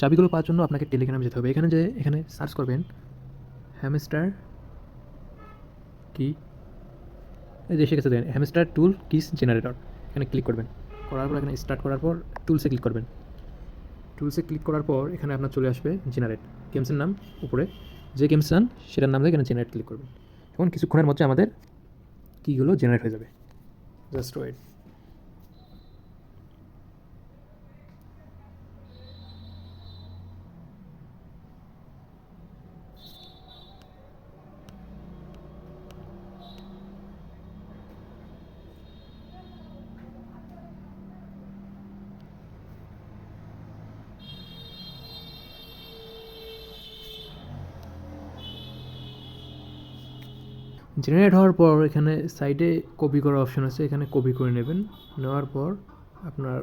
চাবিগুলো পাওয়ার জন্য আপনাকে টেলিগ্রামে যেতে হবে। এখানে যে, এখানে সার্চ করবেন হ্যামস্টার কি যে গেছে দেখেন হ্যামস্টার টুল কিস জেনারেটর এখানে ক্লিক করবেন। করার পর, এখানে স্টার্ট করার পর টুলসে ক্লিক করবেন। টুলসে ক্লিক করার পর এখানে আপনার চলে আসবে জেনারেট গেমসের নাম উপরে। যে গেমস চান, সেটার নাম এখানে জেনারেট ক্লিক করবেন। এখন কিছুক্ষণের মধ্যে আমাদের কীগুলো জেনারেট হয়ে যাবে। জাস্ট ওয়েট জেনারেট হওয়ার পর এখানে সাইডে কপি করার অপশন আছে, এখানে কপি করে নেবেন। নেওয়ার পর আপনার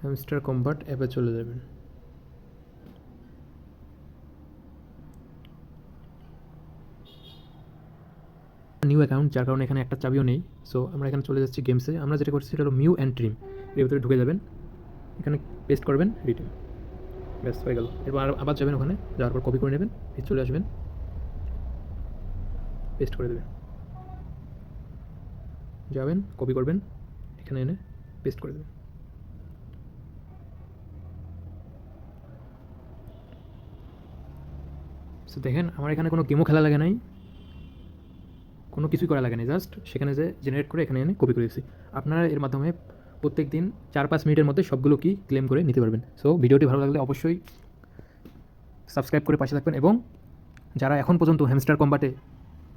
হ্যামস্টার কম্পার্ট অ্যাপে চলে যাবেন। নিউ অ্যাকাউন্ট যার কারণে এখানে একটা চাবিও নেই। সো আমরা এখানে চলে যাচ্ছি গেমসে আমরা যেটা করছি সেটা হলো মিউ অ্যান্ড ট্রিম এর ভিতরে ঢুকে যাবেন। এখানে পেস্ট করবেন রিটেন ব্যাস, হয়ে গেল। এরপর আবার যাবেন ওখানে। যাওয়ার পর কপি করে নেবেন। চলে আসবেন। পেস্ট করে দেবেন যাবেন, কপি করবেন, এখানে এনে পেস্ট করে দেবেন। সো দেখেন, আমার এখানে কোনো গেমও খেলা লাগে নাই। কোনো কিছুই করা লাগে না জাস্ট সেখানে যে জেনারেট করে এখানে এনে কপি করে দিয়েছি। আপনারা এর মাধ্যমে প্রত্যেক দিন চার পাঁচ মিনিটের মধ্যে সবগুলো কি ক্লেম করে নিতে পারবেন। সো ভিডিওটি ভালো লাগলে অবশ্যই সাবস্ক্রাইব করে পাশে থাকবেন এবং যারা এখন পর্যন্ত হ্যামস্টার কম্বাটে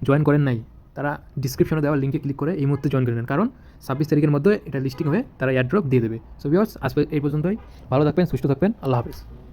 জয়েন করেন নাই, তারা ডিসক্রিপশনে দেওয়া লিঙ্কে ক্লিক করে এই মুহূর্তে জয়েন করে নেন। কারণ ছাব্বিশ তারিখের মধ্যে এটা লিস্টিং হয়ে তারা এয়ারড্রপ দিয়ে দেবে। সো বিয়ার্স আজকে এই পর্যন্তই। ভালো থাকবেন, সুস্থ থাকবেন। আল্লাহ হাফেজ।